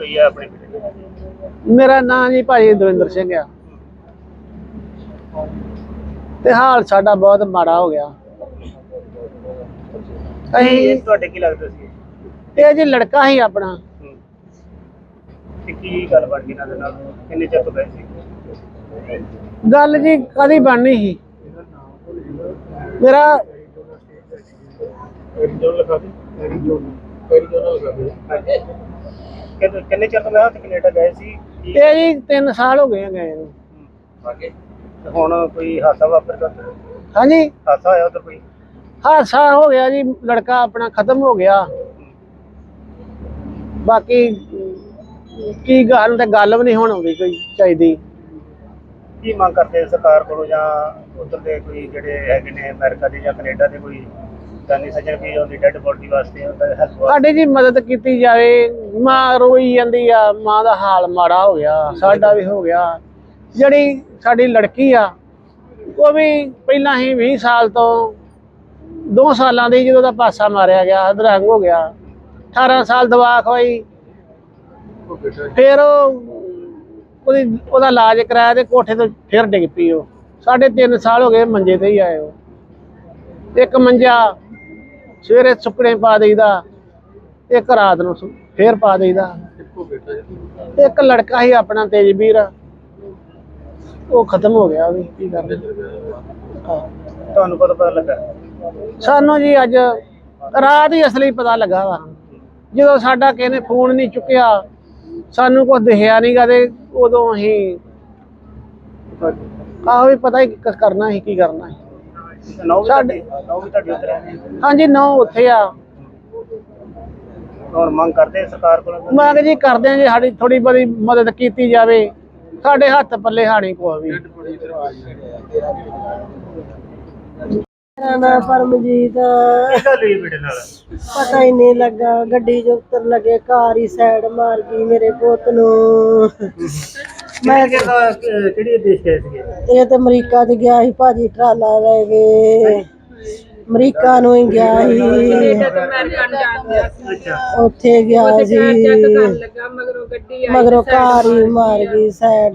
ਹੋਈ ਹੈ ਆਪਣੇ ਬੇਟੇ ਦੀ ਮੇਰਾ ਨਾਂ ਜੀ ਭਾਜੀ ਦਵਿੰਦਰ ਸਿੰਘ ਆ। ਤੇ ਹਾਲ ਸਾਡਾ ਬਹੁਤ ਮਾੜਾ ਹੋ ਗਿਆ। ਅਸੀਂ ਇਹ ਤੁਹਾਡੇ ਕੀ ਲੱਗਦਾ ਸੀ? ਇਹ ਜੀ ਲੜਕਾ ਹੀ ਆਪਣਾ। ਹੂੰ। ਤੇ ਕੀ ਗੱਲ ਬਣ ਗਈ ਇਹਨਾਂ ਦੇ ਨਾਲ? ਕਿੰਨੇ ਚਿਰ ਤੋਂ ਗਏ ਸੀ? ਗੱਲ ਜੀ ਕਦੀ ਬਣਨੀ ਸੀ। ਮੇਰਾ ਕਿੰਨੇ ਕਿੰਨੇ ਚਿਰ ਤੋਂ ਮੈਂ ਉੱਥੇ ਕੈਨੇਡਾ ਗਏ ਸੀ? ਕੀ- ਇਹ ਜੀ 3 ਸਾਲ ਹੋ ਗਏ ਆ ਗਏ ਨੂੰ। ਤੇ ਹੁਣ ਕੋਈ ਹਾਦਸਾ ਵਾਪਰ ਗਿਆ ਹਾਂਜੀ। ਹਾਦਸਾ ਹੋਇਆ ਉਧਰ ਕੋਈ? ਹਾਦਸਾ ਹੋ ਗਿਆ ਜੀ ਲੜਕਾ ਆਪਣਾ ਖਤਮ ਹੋ ਗਿਆ। ਬਾਕੀ ਕੀ ਗੱਲ ਤੇ ਗੱਲ ਵੀ ਨਹੀਂ ਹੁਣ ਆਉਂਦੀ ਕੋਈ ਚਾਹੀਦੀ। ਕੀ ਮੰਗ ਕਰਦੇ ਸਰਕਾਰ ਕੋਲੋਂ ਜਾਂ ਉਧਰ ਦੇ ਕੋਈ ਜਿਹੜੇ ਹੈਗੇ ਨੇ ਅਮਰੀਕਾ ਦੇ ਜਾਂ ਕੈਨੇਡਾ ਦੇ ਕੋਈ ਦਾਨੀ ਸੱਜਣ ਵੀ ਉਹਦੀ ਡੈੱਡ ਬੋਡੀ ਵਾਸਤੇ ਉਹਦਾ ਹੈਲਪ ਸਾਡੀ ਜੀ ਮਦਦ ਕੀਤੀ ਜਾਵੇ, ਮਾਂ ਰੋਈ ਜਾਂਦੀ ਆ, ਮਾਂ ਦਾ ਹਾਲ ਮਾੜਾ ਹੋ ਗਿਆ, ਸਾਡਾ ਵੀ ਹੋ ਗਿਆ। ਜਿਹੜੀ ਸਾਡੀ ਲੜਕੀ ਆ, ਉਹ ਵੀ ਪਹਿਲਾਂ ਹੀ 20 ਸਾਲ ਤੋਂ 2 ਸਾਲਾਂ ਦੀ ਜਦੋਂ ਦਾ ਪਾਸਾ ਮਾਰਿਆ ਗਿਆ ਅਧਰੰਗ ਹੋ ਗਿਆ। 18 ਸਾਲ ਦਵਾ ਖਵਾਈ ਫਿਰ ਉਹਦੀ, ਉਹਦਾ ਇਲਾਜ ਕਰਾਇਆ ਤੇ ਕੋਠੇ ਤੋਂ ਫਿਰ ਡਿੱਗ ਪਈ ਉਹ। ਸਾਢੇ ਤਿੰਨ ਸਾਲ ਹੋ ਗਏ ਮੰਜੇ ਤੇ ਹੀ ਆਏ ਉਹ। ਇੱਕ ਮੰਜਾ ਸਵੇਰੇ ਸੁੱਕਣੇ ਪਾ ਦੇਈਦਾ ਇੱਕ ਰਾਤ ਨੂੰ ਫੇਰ ਪਾ ਦੇਈਦਾ। ਇੱਕ ਲੜਕਾ ਹੀ ਆਪਣਾ ਤੇਜਵੀਰ। ਉਹ ਖਤਮ ਹੋ ਗਿਆ ਵੀ ਕੀ ਕਰਦੇ ਹਾਂ। ਤੁਹਾਨੂੰ ਕਦੋਂ ਪਤਾ ਲੱਗਾ? ਸਾਨੂੰ ਜੀ ਅੱਜ ਰਾਤ ਹੀ ਅਸਲੀ ਪਤਾ ਲੱਗਾ ਵਾ। ਜਦੋਂ ਸਾਡਾ ਕਿਸੇ ਨੇ ਫੋਨ ਨਹੀਂ ਚੁੱਕਿਆ ਸਾਨੂੰ ਕੁਝ ਦਿਖਿਆ ਨਹੀਂਗਾ ਤੇ ਉਦੋਂ ਅਸੀਂ ਆਹੋ ਵੀ ਪਤਾ ਹੀ ਕਰਨਾ ਸੀ ਕੀ ਕਰਨਾ ਸੀ। ਨੌ ਵੀ ਸਾਡੇ- ਤੁਹਾਡੀ ਨੌ ਵੀ ਤੁਹਾਡੀ ਉਧਰ ਹੈ। ਹਾਂਜੀ ਨੌ ਉੱਥੇ ਆ। ਹੁਣ ਮੰਗ ਕਰਦੇ ਸਰਕਾਰ ਕੋਲੋਂ? ਮੰਗ ਜੀ ਕਰਦੇ ਆ ਜੀ ਸਾਡੀ ਥੋੜੀ ਬੜੀ ਮਦਦ ਕੀਤੀ ਜਾਵੇ। ਸਾਡੇ ਹੱਥ ਪੱਲੇ ਹਾਣੀ ਕੋ ਵੀ। ਮੇਰਾ ਨਾਮ ਪਰਮਜੀਤ ਪਤਾ ਹੀ ਨਹੀਂ ਲੱਗਾ ਗੱਡੀ ਜੋ ਉੱਤਰ ਲਗੇ ਕਾਰ ਹੀ ਸਾਈਡ ਮਾਰ ਗਈ ਮੇਰੇ ਪੁੱਤ ਨੂੰ। ਮੈਂ ਕਿਹਾ ਕਿਹੜੀ ਦੇਸ਼ ਗਏ ਸੀਗੇ? ਇਹ ਤੇ ਅਮਰੀਕਾ ਚ ਗਿਆ ਸੀ ਭਾਜੀ ਟਰਾਲਾ ਲੈ ਕੇ। ਅਮਰੀਕਾ ਨੂੰ ਹੀ ਗਿਆ ਸੀ। ਅੱਛਾ। ਉੱਥੇ ਗਿਆ ਸੀ। ਮਗਰੋਂ ਕਾਰ ਹੀ ਮਾਰ ਗਈ ਸਾਈਡ।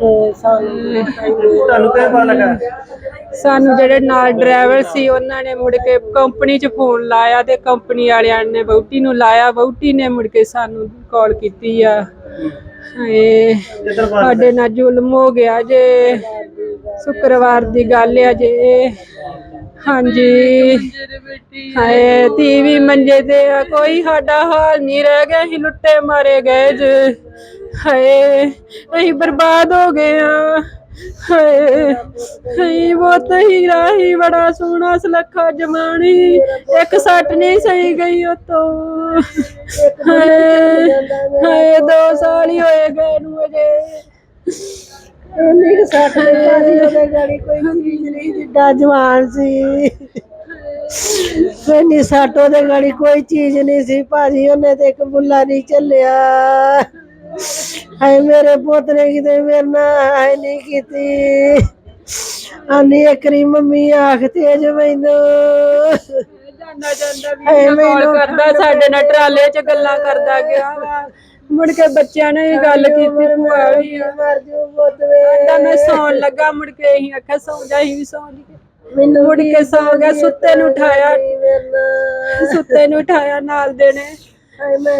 ਤੇ ਸਾਨੂੰ ਤੁਹਾਨੂੰ ਕਿਵੇਂ ਪਤਾ ਲੱਗਾ? ਸਾਨੂੰ ਜਿਹੜੇ ਨਾਲ ਡਰਾਈਵਰ ਸੀ ਉਹਨਾਂ ਨੇ ਮੁੜ ਕੇ ਕੰਪਨੀ 'ਚ ਫੋਨ ਲਾਇਆ ਤੇ ਕੰਪਨੀ ਵਾਲਿਆਂ ਨੇ ਵਹੁਟੀ ਨੂੰ ਲਾਇਆ। ਵਹੁਟੀ ਨੇ ਮੁੜ ਕੇ ਸਾਨੂੰ ਕਾਲ ਕੀਤੀ ਆ। ਹਾਏ, ਸਾਡੇ ਨਾਲ ਜ਼ੁਲਮ ਹੋ ਗਿਆ ਜੇ। ਸ਼ੁੱਕਰਵਾਰ ਦੀ ਗੱਲ ਆ ਜੇ। ਹਾਂਜੀ। ਹਾਏ ਟੀਵੀ ਮੰਜੇ ਤੇ ਆ, ਕੋਈ ਸਾਡਾ ਹਾਲ ਨਹੀਂ ਰਹਿ ਗਿਆ, ਅਸੀਂ ਲੁੱਟੇ ਮਾਰੇ ਗਏ ਜੇ। ਹਾਏ, ਅਸੀਂ ਬਰਬਾਦ ਹੋ ਗਏ ਆ। ਹਾਏ ਬਹੁਤ ਹੀ ਰਾਹੀ ਬੜਾ ਸੋਹਣਾ ਸੁਲੱਖਾ ਜਮਾਣੀ। ਇੱਕ ਸੱਟ ਨਹੀਂ ਸਹੀ ਗਈ ਉਤੋਂ। ਹਾਏ ਦੋ ਸਾਲ ਹੀ ਹੋਏ ਗਏ ਨੂੰ ਅਜੇ। ਕੁ ਸੱਟ ਭਾਜੀ ਉਹਦੇ ਗਾੜੀ ਕੋਈ ਚੀਜ਼ ਨਹੀਂ ਜਿੱਡਾ ਜਵਾਨ ਸੀ। ਇੰਨੀ ਸੱਟ ਉਹਦੇ ਗਾੜੀ ਕੋਈ ਚੀਜ਼ ਨਹੀਂ ਸੀ ਭਾਜੀ ਉਹਨੇ ਤੇ ਇੱਕ ਬੁੱਲਾ ਨਹੀਂ ਚੱਲਿਆ। ਹਾਏ ਮੇਰੇ ਪੁੱਤ ਨੇ ਕਿਤੇ ਮੇਰੇ ਨਾਲ ਹਾਏ ਨਹੀਂ ਕੀਤੀ। ਆਨੀ ਇਕਰੀ ਮੰਮੀ ਆਖ ਤੇਜ ਮੈਨੂੰ। ਜਾਂਦਾ ਜਾਂਦਾ ਵੀ ਕਾਲ ਕਰਦਾ ਸਾਡੇ ਨਾਲ ਟਰਾਲੇ 'ਚ ਗੱਲਾਂ ਕਰਦਾ ਗਿਆ ਵਾ। ਮੁੜ ਕੇ ਬੱਚਿਆਂ ਨੇ ਵੀ ਗੱਲ ਕੀਤੀ ਭੂਆ ਵੀ ਮਰ ਜੂ ਪੁੱਤ ਵੇ। ਕਹਿੰਦਾ ਮੈਂ ਸੌਣ ਲੱਗਾ ਮੁੜ ਕੇ ਅਸੀਂ ਆਖਿਆ ਸੌਂ ਜਾ ਅਸੀਂ ਵੀ ਸੌਂ ਗਏ ਮੈਨੂੰ ਮੁੜ ਕੇ ਸੌ ਗਿਆ ਸੁੱਤੇ ਨੂੰ ਉਠਾਇਆ। ਮੇਰੇ ਨਾਲ। ਸੁੱਤੇ ਨੂੰ ਉਠਾਇਆ ਨਾਲ ਦੇ ਨੇ। ਹਾਏ ਮੈਂ